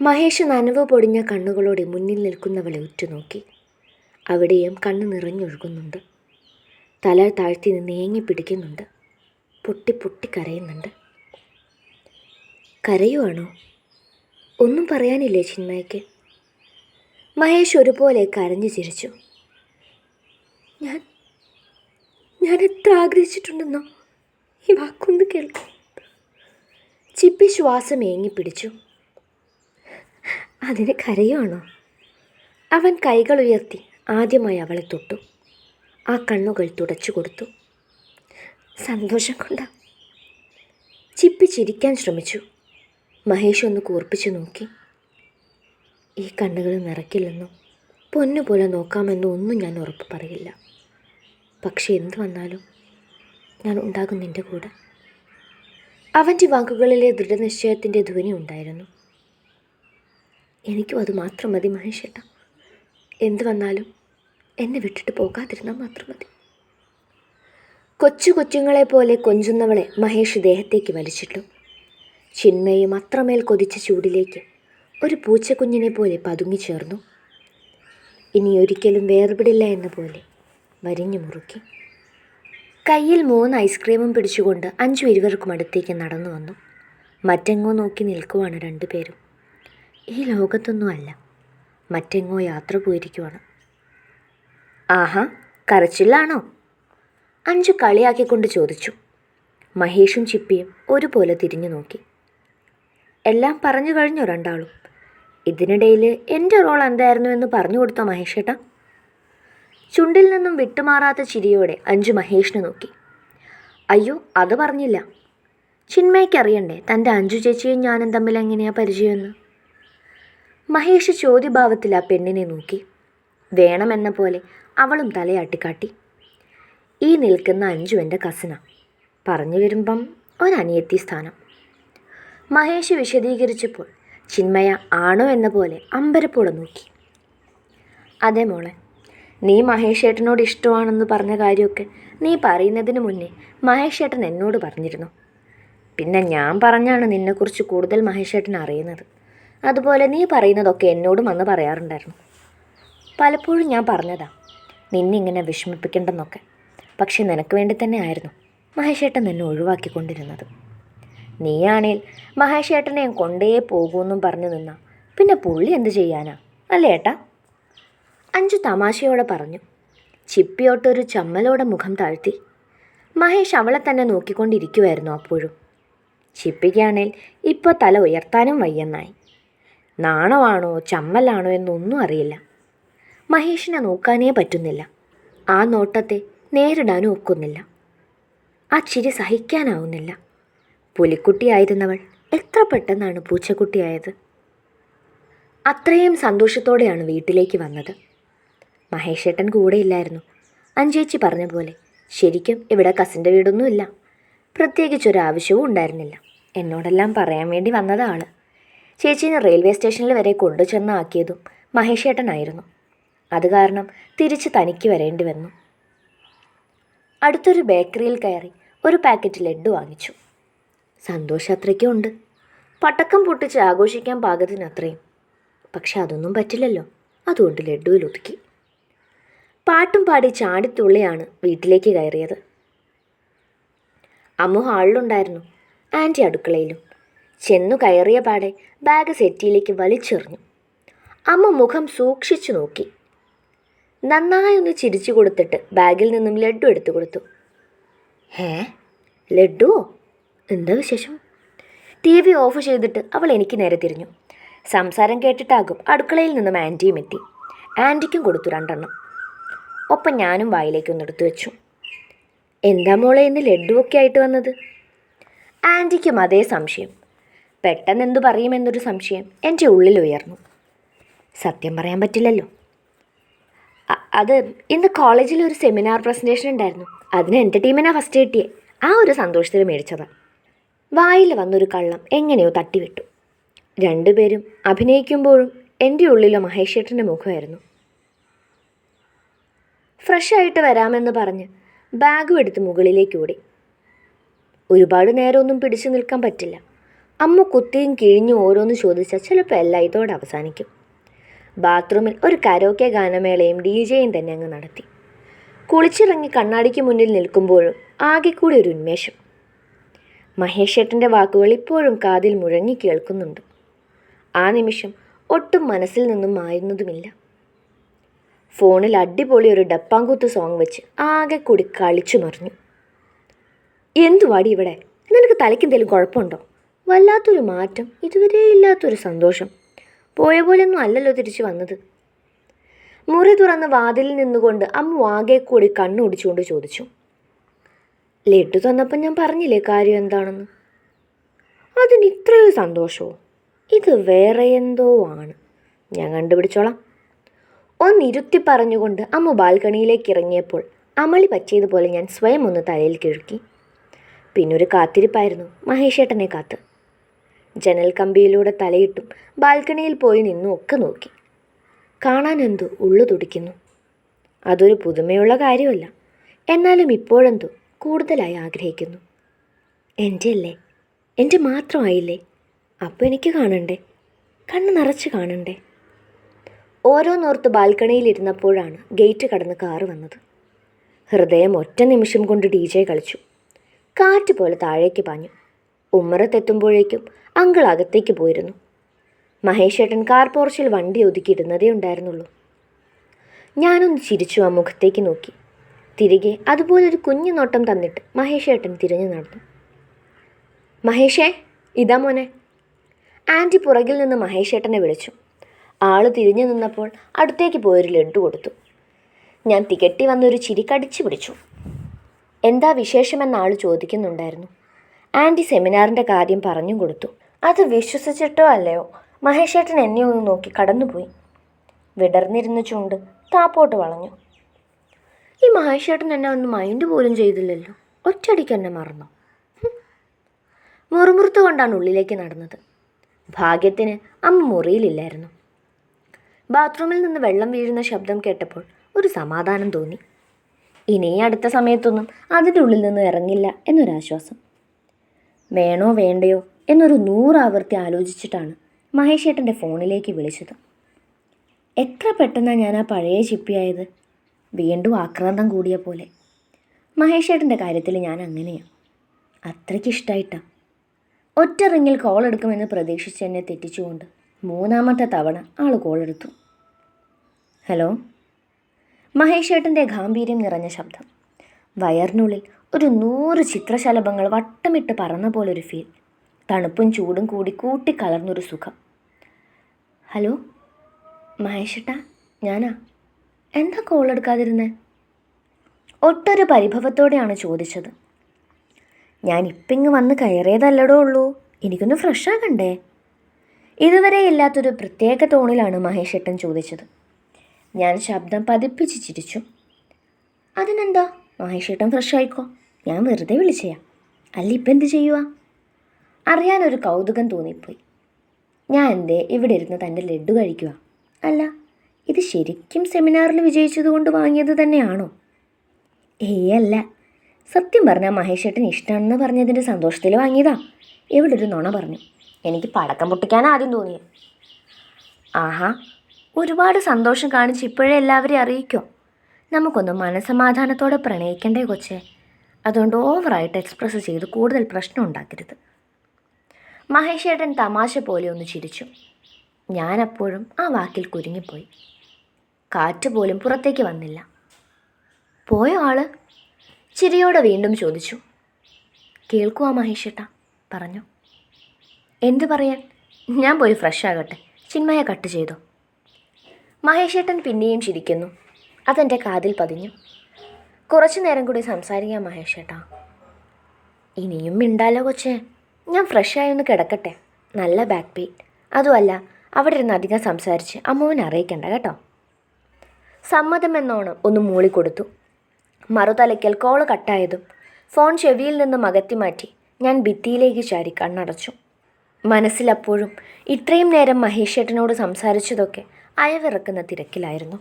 മഹേഷ് നനവ് പൊടിഞ്ഞ കണ്ണുകളോടെ മുന്നിൽ നിൽക്കുന്നവളെ ഉറ്റുനോക്കി. അവിടെയും കണ്ണ് നിറഞ്ഞൊഴുകുന്നുണ്ട്. തല താഴ്ത്തി നിന്ന് പിടിക്കുന്നുണ്ട്. പൊട്ടി പൊട്ടി കരയുന്നുണ്ട്. കരയുവാണോ? ഒന്നും പറയാനില്ലേ ചിന്മയ്ക്ക്? മഹേഷ് ഒരുപോലെ കരഞ്ഞു ചിരിച്ചു. ഞാൻ ഞാൻ എത്ര ആഗ്രഹിച്ചിട്ടുണ്ടെന്നോ? ഈ വാക്കൊന്ന് കേൾക്കും. ചിപ്പി ശ്വാസം ഏങ്ങി പിടിച്ചു. അതിന് കരയുവാണോ? അവൻ കൈകൾ ഉയർത്തി ആദ്യമായി അവളെ തൊട്ടു. ആ കണ്ണുകൾ തുടച്ചു കൊടുത്തു. സന്തോഷം കൊണ്ട. ചിപ്പി ചിരിക്കാൻ ശ്രമിച്ചു. മഹേഷ് ഒന്ന് കൂർപ്പിച്ചു നോക്കി. ഈ കണ്ണുകൾ നിറയ്ക്കില്ലെന്നും പൊന്നുപോലെ നോക്കാമെന്നും ഒന്നും ഞാൻ ഉറപ്പ് പറയില്ല. പക്ഷേ എന്തു വന്നാലും ഞാൻ ഉണ്ടാകും നിന്റെ കൂടെ. അവന്റെ വാക്കുകളിലെ ദൃഢനിശ്ചയത്തിന്റെ ധ്വനി ഉണ്ടായിരുന്നു. എനിക്കും അത് മാത്രം മതി മഹേഷേട്ട. എന്ത് വന്നാലും എന്നെ വിട്ടിട്ട് പോകാതിരുന്നാൽ മാത്രം മതി. കൊച്ചു കൊച്ചുങ്ങളെ പോലെ കൊഞ്ചുന്നവളെ മഹേഷ് ദേഹത്തേക്ക് വലിച്ചിട്ടു. ചിന്മയും അത്രമേൽ കൊതിച്ച ചൂടിലേക്ക് ഒരു പൂച്ചക്കുഞ്ഞിനെ പോലെ പതുങ്ങി ചേർന്നു. ഇനി ഒരിക്കലും വേർപിടില്ല എന്ന പോലെ വരിഞ്ഞു മുറുക്കി. കയ്യിൽ മൂന്ന് ഐസ്ക്രീമും പിടിച്ചുകൊണ്ട് അഞ്ചു ഇരുവർക്കും അടുത്തേക്ക് നടന്നു വന്നു. മറ്റെങ്ങോ നോക്കി നിൽക്കുവാണ് രണ്ടുപേരും. ഈ ലോകത്തൊന്നും അല്ല മറ്റെങ്ങോ യാത്ര പോയിരിക്കുവാണ്. ആഹാ കരച്ചില്ലാണോ അഞ്ചു കളിയാക്കിക്കൊണ്ട് ചോദിച്ചു. മഹേഷും ചിപ്പിയും ഒരുപോലെ തിരിഞ്ഞു നോക്കി. എല്ലാം പറഞ്ഞു കഴിഞ്ഞു രണ്ടാളും? ഇതിനിടയിൽ എന്റെ റോൾ എന്തായിരുന്നു എന്ന് പറഞ്ഞു കൊടുത്ത മഹേഷേട്ടാ? ചുണ്ടിൽ നിന്നും വിട്ടുമാറാത്ത ചിരിയോടെ അഞ്ചു മഹേഷിനെ നോക്കി. അയ്യോ അത് പറഞ്ഞില്ല. ചിന്മയ്ക്ക് അറിയണ്ടേ തന്റെ അഞ്ചു ചേച്ചിയും ഞാനും തമ്മിൽ എങ്ങനെയാണ് പരിചയമെന്ന്? മഹേഷ് ചോദ്യഭാവത്തിൽ ആ പെണ്ണിനെ നോക്കി. വേണമെന്ന പോലെ അവളും തലയാട്ടിക്കാട്ടി. ഈ നിൽക്കുന്ന അഞ്ചു എന്റെ കസിന പറഞ്ഞു വരുമ്പം ഒരനിയത്തി സ്ഥാനം. മഹേഷ് വിശദീകരിച്ചപ്പോൾ ചിന്മയ ആണോ എന്ന പോലെ അമ്പരപ്പോടെ നോക്കി. അതെ മോളെ നീ മഹേഷ് ഏട്ടനോട് ഇഷ്ടമാണെന്ന് പറഞ്ഞ കാര്യമൊക്കെ നീ പറയുന്നതിന് മുന്നേ മഹേഷ് ഏട്ടൻ എന്നോട് പറഞ്ഞിരുന്നു. പിന്നെ ഞാൻ പറഞ്ഞാണ് നിന്നെക്കുറിച്ച് കൂടുതൽ മഹേഷ് ഏട്ടൻ അറിയുന്നത്. അതുപോലെ നീ പറയുന്നതൊക്കെ എന്നോടും അന്ന് പറയാറുണ്ടായിരുന്നു. പലപ്പോഴും ഞാൻ പറഞ്ഞതാ നിന്നിങ്ങനെ വിഷമിപ്പിക്കേണ്ടെന്നൊക്കെ. പക്ഷെ നിനക്ക് വേണ്ടി തന്നെ ആയിരുന്നു മഹേഷേട്ടൻ എന്നെ ഒഴിവാക്കിക്കൊണ്ടിരുന്നത്. നീയാണേൽ മഹേഷേട്ടനെ കൊണ്ടേ പോകുമെന്നും പറഞ്ഞു നിന്ന. പിന്നെ പുള്ളി എന്ത് ചെയ്യാനാ? അല്ലേ ഏട്ടാ? അഞ്ചു തമാശയോടെ പറഞ്ഞു. ചിപ്പിയോട്ടൊരു ചമ്മലോടെ മുഖം താഴ്ത്തി. മഹേഷ് അവളെ തന്നെ നോക്കിക്കൊണ്ടിരിക്കുമായിരുന്നു അപ്പോഴും. ചിപ്പിക്കാണേൽ ഇപ്പോൾ തല ഉയർത്താനും വയ്യെന്നായി. നാണമാണോ ചമ്മലാണോ എന്നൊന്നും അറിയില്ല. മഹേഷിനെ നോക്കാനേ പറ്റുന്നില്ല. ആ നോട്ടത്തെ നേരിടാനും ഒക്കുന്നില്ല. ആ ചിരി സഹിക്കാനാവുന്നില്ല. പുലിക്കുട്ടിയായിരുന്നവൾ എത്ര പെട്ടെന്നാണ് പൂച്ചക്കുട്ടിയായത് അത്രയും സന്തോഷത്തോടെയാണ് വീട്ടിലേക്ക് വന്നത്. മഹേഷേട്ടൻ കൂടെയില്ലായിരുന്നു അഞ്ചേച്ചി പറഞ്ഞ പോലെ ശരിക്കും ഇവിടെ കസിന്റെ വീടൊന്നുമില്ല. പ്രത്യേകിച്ചൊരാവശ്യവും ഉണ്ടായിരുന്നില്ല. എന്നോടെല്ലാം പറയാൻ വേണ്ടി വന്നതാണ്. ചേച്ചീനെ റെയിൽവേ സ്റ്റേഷനിൽ വരെ കൊണ്ടുചെന്ന് ആക്കിയതും മഹേഷേട്ടനായിരുന്നു. അത് കാരണം തിരിച്ച് തനിക്ക് വരേണ്ടി വന്നു. അടുത്തൊരു ബേക്കറിയിൽ കയറി ഒരു പാക്കറ്റ് ലഡ്ഡു വാങ്ങിച്ചു. സന്തോഷം ഉണ്ട്. പടക്കം പൊട്ടിച്ച് ആഘോഷിക്കാൻ പാകത്തിനത്രയും പക്ഷെ അതൊന്നും പറ്റില്ലല്ലോ. അതുകൊണ്ട് ലഡ്ഡുവിൽ ഒതുക്കി. പാട്ടും പാടി ചാടിത്തുള്ളിയാണ് വീട്ടിലേക്ക് കയറിയത്. അമ്മു ഹാളിലുണ്ടായിരുന്നു. ആന്റി അടുക്കളയിലും. ചെന്നു കയറിയ പാടെ ബാഗ് സെറ്റിയിലേക്ക് വലിച്ചെറിഞ്ഞു. അമ്മ മുഖം സൂക്ഷിച്ചു നോക്കി. നന്നായി ഒന്ന് ചിരിച്ചു കൊടുത്തിട്ട് ബാഗിൽ നിന്നും ലഡു എടുത്തു കൊടുത്തു. ഹേ ലഡുവോ എന്താ വിശേഷം? ടി വി ഓഫ് ചെയ്തിട്ട് അവൾ എനിക്ക് നേരെ തിരിഞ്ഞു. സംസാരം കേട്ടിട്ടാകും അടുക്കളയിൽ നിന്നും ആന്റിയും എത്തി. ആന്റിക്കും കൊടുത്തു രണ്ടെണ്ണം. ഒപ്പം ഞാനും വായിലേക്കൊന്ന് എടുത്തു വെച്ചു. എന്താ മോളെ ഇന്ന് ലഡുവൊക്കെ ആയിട്ട് വന്നത്? ആന്റിക്കും അതേ സംശയം. പെട്ടെന്ന് എന്തു പറയുമെന്നൊരു സംശയം എന്റെ ഉള്ളിൽ ഉയർന്നു സത്യം പറയാൻ പറ്റില്ലല്ലോ. അത് ഇന്ന് കോളേജിൽ ഒരു സെമിനാർ പ്രസന്റേഷൻ ഉണ്ടായിരുന്നു. അതിന് എന്റെ ടീമിനാണ് ഫസ്റ്റ് കിട്ടിയേ. ആ ഒരു സന്തോഷത്തിൽ മേടിച്ചതാ. വായിൽ വന്നൊരു കള്ളം എങ്ങനെയോ തട്ടിവിട്ടു. രണ്ടുപേരും അഭിനയിക്കുമ്പോഴും എന്റെ ഉള്ളിലെ മഹേഷേട്ടന്റെ മുഖമായിരുന്നു. ഫ്രഷ് ആയിട്ട് വരാമെന്ന് പറഞ്ഞ് ബാഗും എടുത്ത് മുകളിലേക്ക് ഓടി. ഒരുപാട് നേരമൊന്നും പിടിച്ചു നിൽക്കാൻ പറ്റില്ല. അമ്മ കുത്തിയും കിഴിഞ്ഞും ഓരോന്ന് ചോദിച്ചാൽ ചിലപ്പോൾ എല്ലാം ഇതോടെ അവസാനിക്കും. ബാത്റൂമിൽ ഒരു കരോക്കെ ഗാനമേളയും ഡി ജെയും തന്നെ അങ്ങ് നടത്തി. കുളിച്ചിറങ്ങി കണ്ണാടിക്ക് മുന്നിൽ നിൽക്കുമ്പോഴും ആകെ കൂടി ഒരു ഉന്മേഷം. മഹേഷേട്ടന്റെ വാക്കുകൾ ഇപ്പോഴും കാതിൽ മുഴങ്ങി കേൾക്കുന്നുണ്ട്. ആ നിമിഷം ഒട്ടും മനസ്സിൽ നിന്നും മായുന്നതുമില്ല. ഫോണിൽ അടിപൊളി ഒരു ഡപ്പാങ്കൂത്ത് സോങ് വെച്ച് ആകെ കൂടി കളിച്ചു മറിഞ്ഞു. എന്തുവാടി ഇവിടെ? നിനക്ക് തലയ്ക്ക് എന്തെങ്കിലും കുഴപ്പമുണ്ടോ? വല്ലാത്തൊരു മാറ്റം ഇതുവരെ ഇല്ലാത്തൊരു സന്തോഷം. പോയ പോലെയൊന്നും അല്ലല്ലോ തിരിച്ചു വന്നത്. മുറി തുറന്ന് വാതിലിൽ നിന്നുകൊണ്ട് അമ്മ ആകെ കൂടി കണ്ണുടിച്ചുകൊണ്ട് ചോദിച്ചു. ലെട്ടു തന്നപ്പം ഞാൻ പറഞ്ഞില്ലേ കാര്യം എന്താണെന്ന്? അതിന് ഇത്രയോ സന്തോഷമോ ഇത് വേറെ എന്തോ ആണ്. ഞാൻ കണ്ടുപിടിച്ചോളാം. ഒന്നിരുത്തി പറഞ്ഞുകൊണ്ട് അമ്മ ബാൽക്കണിയിലേക്ക് ഇറങ്ങിയപ്പോൾ അമളി പറ്റിയതുപോലെ ഞാൻ സ്വയം ഒന്ന് തലയിൽ കിഴുക്കി. പിന്നൊരു കാത്തിരിപ്പായിരുന്നു മഹേഷേട്ടനെ കാത്ത്. ജനൽ കമ്പിയിലൂടെ തലയിട്ടും ബാൽക്കണിയിൽ പോയി നിന്നും ഒക്കെ നോക്കി. കാണാൻ എന്തോ ഉള്ളു തുടിക്കുന്നു. അതൊരു പുതുമയുള്ള കാര്യമല്ല. എന്നാലും ഇപ്പോഴെന്തോ കൂടുതലായി ആഗ്രഹിക്കുന്നു. എന്റെ അല്ലേ എന്റെ മാത്രമായില്ലേ? അപ്പോൾ എനിക്ക് കാണണ്ടേ? കണ്ണ് നിറച്ച് കാണണ്ടേ? ഓരോന്നോർത്ത് ബാൽക്കണിയിൽ ഇരുന്നപ്പോഴാണ് ഗേറ്റ് കടന്ന് കാറ് വന്നത്. ഹൃദയം ഒറ്റ നിമിഷം കൊണ്ട് ഡി ജെ കളിച്ചു. കാറ്റ് പോലെ താഴേക്ക് പാഞ്ഞു. ഉമ്മറത്തെത്തുമ്പോഴേക്കും അങ്കിൾ അകത്തേക്ക് പോയിരുന്നു. മഹേഷേട്ടൻ കാർ പോർച്ചിൽ വണ്ടി ഒതുക്കിയിടുന്നതേ ഉണ്ടായിരുന്നുള്ളൂ. ഞാനൊന്ന് ചിരിച്ചു ആ മുഖത്തേക്ക് നോക്കി. തിരികെ അതുപോലൊരു കുഞ്ഞു നോട്ടം തന്നിട്ട് മഹേഷേട്ടൻ തിരിഞ്ഞു നടന്നു. മഹേഷേ ഇതാ മോനെ. ആന്റി പുറകിൽ നിന്ന് മഹേഷേട്ടനെ വിളിച്ചു. ആൾ തിരിഞ്ഞു നിന്നപ്പോൾ അടുത്തേക്ക് പോയൊരു ലഡ്ഡു കൊടുത്തു. ഞാൻ തികട്ടി വന്നൊരു ചിരി കടിച്ചു പിടിച്ചു. എന്താ വിശേഷമെന്ന് ആൾ ചോദിക്കുന്നുണ്ടായിരുന്നു. ആന്റി സെമിനാറിന്റെ കാര്യം പറഞ്ഞു കൊടുത്തു. അത് വിശ്വസിച്ചിട്ടോ അല്ലയോ? മഹേഷേട്ടൻ എന്നെ ഒന്ന് നോക്കി കടന്നുപോയി. വിടർന്നിരുന്ന ചുണ്ട് താപ്പോട്ട് വളഞ്ഞു. ഈ മഹേഷേട്ടൻ എന്നെ ഒന്ന് മൈൻഡ് പോലും ചെയ്തില്ലല്ലോ. ഒറ്റടിക്ക് എന്നെ മറന്നു. ഹും. മുറുമുറുത്തു കൊണ്ടാണ് ഉള്ളിലേക്ക് നടന്നത്. ഭാഗ്യത്തിന് അമ്മ മുറിയിലില്ലായിരുന്നു. ബാത്റൂമിൽ നിന്ന് വെള്ളം വീഴുന്ന ശബ്ദം കേട്ടപ്പോൾ ഒരു സമാധാനം തോന്നി. ഇനി അടുത്ത സമയത്തൊന്നും അതിന്റെ ഉള്ളിൽ നിന്ന് ഇറങ്ങില്ല എന്നൊരാശ്വാസം. വേണോ വേണ്ടയോ എന്നൊരു നൂറാവർത്തി ആലോചിച്ചിട്ടാണ് മഹേഷ് ഏട്ടന്റെ ഫോണിലേക്ക് വിളിച്ചത്. എത്ര പെട്ടെന്നാണ് ഞാൻ ആ പഴയ ചിപ്പിയായത് വീണ്ടും ആക്രാന്തം കൂടിയ പോലെ. മഹേഷ് ഏട്ടന്റെ കാര്യത്തിൽ ഞാൻ അങ്ങനെയാണ് അത്രയ്ക്ക് ഇഷ്ടമായിട്ടാണ് ഒറ്റ റിങ്ങിൽ കോൾ എടുക്കുമെന്ന് പ്രതീക്ഷിച്ച് എന്നെ തെറ്റിച്ചുകൊണ്ട് മൂന്നാമത്തെ തവണ ആൾ കോൾ എടുത്തു. ഹലോ? മഹേഷ് ഏട്ടന്റെ ഗാംഭീര്യം നിറഞ്ഞ ശബ്ദം. വയറിനുള്ളിൽ ഒരു നൂറ് ചിത്രശലഭങ്ങൾ വട്ടമിട്ട് പറന്ന പോലൊരു ഫീൽ. തണുപ്പും ചൂടും കൂടി കൂട്ടി കലർന്നൊരു സുഖം. ഹലോ? മഹേഷേട്ടാ ഞാനാ? എന്താ കോൾ എടുക്കാതിരുന്നേ? ഒട്ടൊരു പരിഭവത്തോടെയാണ് ചോദിച്ചത്. ഞാൻ ഇപ്പിങ് വന്ന് കയറിയതല്ലടോ ഉള്ളൂ. എനിക്കൊന്ന് ഫ്രഷ് ആകണ്ടേ? ഇതുവരെ ഇല്ലാത്തൊരു പ്രത്യേക ടോണിലാണ് മഹേഷേട്ടൻ ചോദിച്ചത്. ഞാൻ ശബ്ദം പതിപ്പിച്ച് ചിരിച്ചു. അതിനെന്താ? മഹേഷേട്ടൻ ഫ്രഷ് ആയിക്കോ? ഞാൻ വെറുതെ വിളിച്ചയാ. അല്ല ഇപ്പം എന്ത് ചെയ്യുക അറിയാനൊരു കൗതുകം തോന്നിപ്പോയി. ഞാൻ എന്തേ ഇവിടെ ഇരുന്ന് തന്റെ ലഡു കഴിക്കുക അല്ല ഇത് ശരിക്കും സെമിനാറിൽ വിജയിച്ചതുകൊണ്ട് വാങ്ങിയത് തന്നെയാണോ? ഏയ് അല്ല. സത്യം പറഞ്ഞാൽ മഹേഷേട്ടൻ ഇഷ്ടമാണെന്ന് പറഞ്ഞതിന്റെ സന്തോഷത്തിൽ വാങ്ങിയതാ. ഇവിടെ ഒരു നുണ പറഞ്ഞു. എനിക്ക് പടക്കം പൊട്ടിക്കാൻ ആദ്യം തോന്നിയത് ആഹാ ഒരുപാട് സന്തോഷം കാണിച്ച് ഇപ്പോഴേ എല്ലാവരെയും അറിയിക്കോ? നമുക്കൊന്ന് മനസമാധാനത്തോടെ പ്രണയിക്കണ്ടേ കൊച്ചേ? അതുകൊണ്ട് ഓവറായിട്ട് എക്സ്പ്രസ് ചെയ്ത് കൂടുതൽ പ്രശ്നം ഉണ്ടാക്കരുത്. മഹേഷേട്ടൻ തമാശ പോലെ ഒന്ന് ചിരിച്ചു. ഞാനപ്പോഴും ആ വാക്കിൽ കുരുങ്ങിപ്പോയി. കാറ്റ് പോലും പുറത്തേക്ക് വന്നില്ല. പോയ ആൾ? ചിരിയോടെ വീണ്ടും ചോദിച്ചു. കേൾക്കുവാ മഹേഷേട്ട പറഞ്ഞു. എന്തു പറയാൻ? ഞാൻ പോയി ഫ്രഷ് ആകട്ടെ. ചിന്മയെ കട്ട് ചെയ്തോ. മഹേഷേട്ടൻ പിന്നെയും ചിരിക്കുന്നു. അതെന്റെ കാതിൽ പതിഞ്ഞു. കുറച്ചു നേരം കൂടി സംസാരിക്കാം മഹേഷേട്ടാ. ഇനിയും മിണ്ടാലോ കൊച്ചേ? ഞാൻ ഫ്രഷായി ഒന്ന് കിടക്കട്ടെ. നല്ല ബാക്ക് പെയിൻ അതുമല്ല അവിടെ ഇരുന്ന് അധികം സംസാരിച്ച് അമ്മുവിനെ അറിയിക്കണ്ട കേട്ടോ. സമ്മതമെന്നോണം ഒന്ന് മൂളിക്കൊടുത്തു മറുതലയ്ക്കൽ കോൾ കട്ടായതും ഫോൺ ചെവിയിൽ നിന്നും അകറ്റി മാറ്റി ഞാൻ ഭിത്തിയിലേക്ക് ചാരി കണ്ണടച്ചു. മനസ്സിലപ്പോഴും ഇത്രയും നേരം മഹേഷേട്ടനോട് സംസാരിച്ചതൊക്കെ അയവിറക്കുന്ന തിരക്കിലായിരുന്നു.